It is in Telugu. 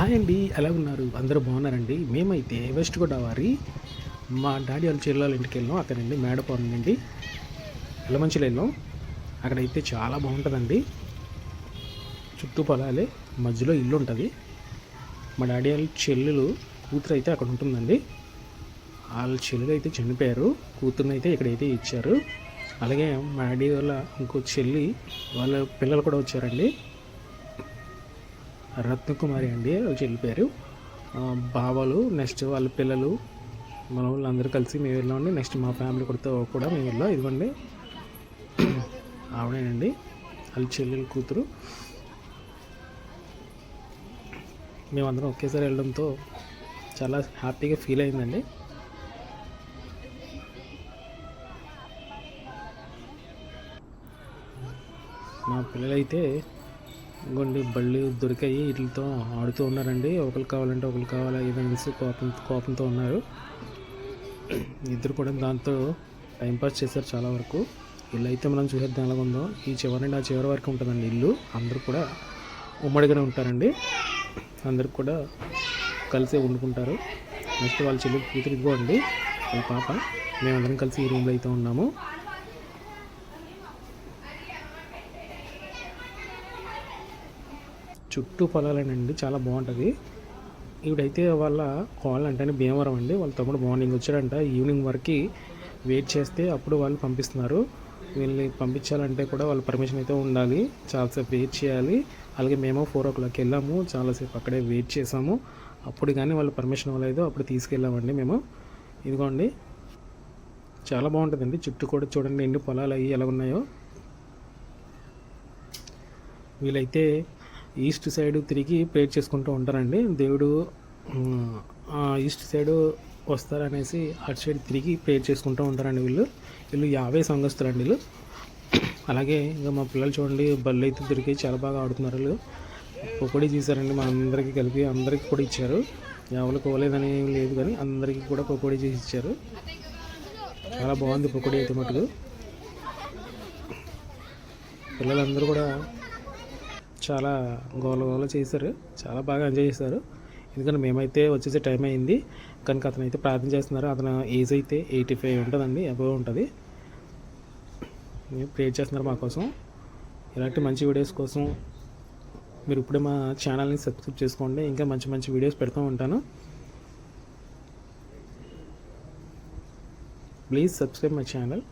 హాయ్ అండి ఎలా ఉన్నారు? అందరూ బాగున్నారండి. మేమైతే వెస్ట్ గోదావరి మా డాడీ వాళ్ళ చెల్లెల ఇంటికి వెళ్ళాం అక్కడండి మేడపవరం నుండి ఎల్లమంచిలో వెళ్ళాం అక్కడైతే చాలా బాగుంటుందండి. చుట్టూ పొలాలే మధ్యలో ఇల్లు ఉంటుంది. మా డాడీ వాళ్ళ చెల్లెలు కూతురు అయితే అక్కడ ఉంటుందండి. వాళ్ళ చెల్లెలు అయితే చనిపోయారు. కూతురుని అయితే ఇక్కడైతే ఇచ్చారు. అలాగే మా డాడీ వాళ్ళ ఇంకో చెల్లి వాళ్ళ పిల్లలు కూడా వచ్చారండి. రత్నకుమారి అండి వాళ్ళు చెల్లిపోయారు బావలు నెక్స్ట్ వాళ్ళ పిల్లలు మన వాళ్ళందరూ కలిసి మేము వెళ్ళామండి నెక్స్ట్ మా ఫ్యామిలీ కూడా కూడా మేము వెళ్ళాం ఇదిగోండి. ఆవిడేనండి వాళ్ళ చెల్లెలు కూతురు. మేమందరం ఒకేసారి వెళ్ళడంతో చాలా హ్యాపీగా ఫీల్ అయిందండి. మా పిల్లలైతే ఇంకోండి బళ్ళు దొరికాయి వీటితో ఆడుతూ ఉన్నారండి. ఒకరు కావాలంటే ఒకరు కావాలా ఏదైనా కోపం కోపంతో ఉన్నారు. ఇద్దరు కూడా దాంతో టైంపాస్ చేశారు చాలా వరకు. ఇల్లు అయితే మనం చూసేద్దాం ఎలా ఉందో. ఈ చివరి నుండి ఆ చివరి వరకు ఉంటుందండి ఇల్లు. అందరూ కూడా ఉమ్మడిగానే ఉంటారండి. అందరికి కూడా కలిసే వండుకుంటారు. నెక్స్ట్ వాళ్ళ చెల్లి కూతురు ఇదిగోండి వాళ్ళ పాప. మేమందరం కలిసి ఈ రూమ్లో అయితే ఉన్నాము. చుట్టూ పొలాలేనండి చాలా బాగుంటుంది. ఈవిడైతే వాళ్ళ కాల్ అంటేనే భీమవరం అండి. వాళ్ళ తమ్ముడు మార్నింగ్ వచ్చాడంట. ఈవినింగ్ వరకు వెయిట్ చేస్తే అప్పుడు వాళ్ళు పంపిస్తున్నారు. వీళ్ళని పంపించాలంటే కూడా వాళ్ళ పర్మిషన్ అయితే ఉండాలి. చాలాసేపు వెయిట్ చేయాలి. అలాగే మేము ఫోర్ ఓ క్లాక్ వెళ్ళాము. చాలాసేపు అక్కడే వెయిట్ చేసాము. అప్పుడు కానీ వాళ్ళ పర్మిషన్ ఇవ్వలేదు. అప్పుడు తీసుకెళ్ళామండి మేము. ఇదిగోండి. చాలా బాగుంటుందండి. చుట్టూ కూడా చూడండి ఎన్ని పొలాలు అవి ఎలా ఉన్నాయో. వీళ్ళైతే ఈస్ట్ సైడ్ తిరిగి ప్రేర్ చేసుకుంటూ ఉంటారండి. దేవుడు ఈస్ట్ సైడ్ వస్తారనేసి అటు సైడ్ తిరిగి ప్రేర్ చేసుకుంటూ ఉంటారండి వీళ్ళు. వీళ్ళు యాభై సంఘస్తులండి వీళ్ళు. అలాగే ఇంకా మా పిల్లలు చూడండి బళ్ళు అయితే తిరిగి చాలా బాగా ఆడుతున్నారు వీళ్ళు. పొక్కడి చేశారండి మా అందరికీ కలిపి అందరికీ కూడా ఇచ్చారు. ఎవరికి పోలేదని ఏం లేదు కానీ అందరికీ కూడా పకోడీ చేసి ఇచ్చారు. చాలా బాగుంది పకోడీ అయితే మటుకు. పిల్లలందరూ కూడా చాలా గోల గోల చేశారు. చాలా బాగా ఎంజాయ్ చేశారు. ఎందుకంటే మేమైతే వచ్చేసే టైం అయింది. కనుక అతను అయితే ప్రార్థన చేస్తున్నారు. అతను ఏజ్ అయితే ఎయిటీ ఫైవ్ ఉంటుందండి అబవ్ ఉంటుంది. మేము ప్రేర్ చేస్తున్నారు మా కోసం. ఇలాంటి మంచి వీడియోస్ కోసం మీరు ఇప్పుడే మా ఛానల్ని సబ్స్క్రైబ్ చేసుకోండి. ఇంకా మంచి మంచి వీడియోస్ పెడుతూ ఉంటాను. Please subscribe my channel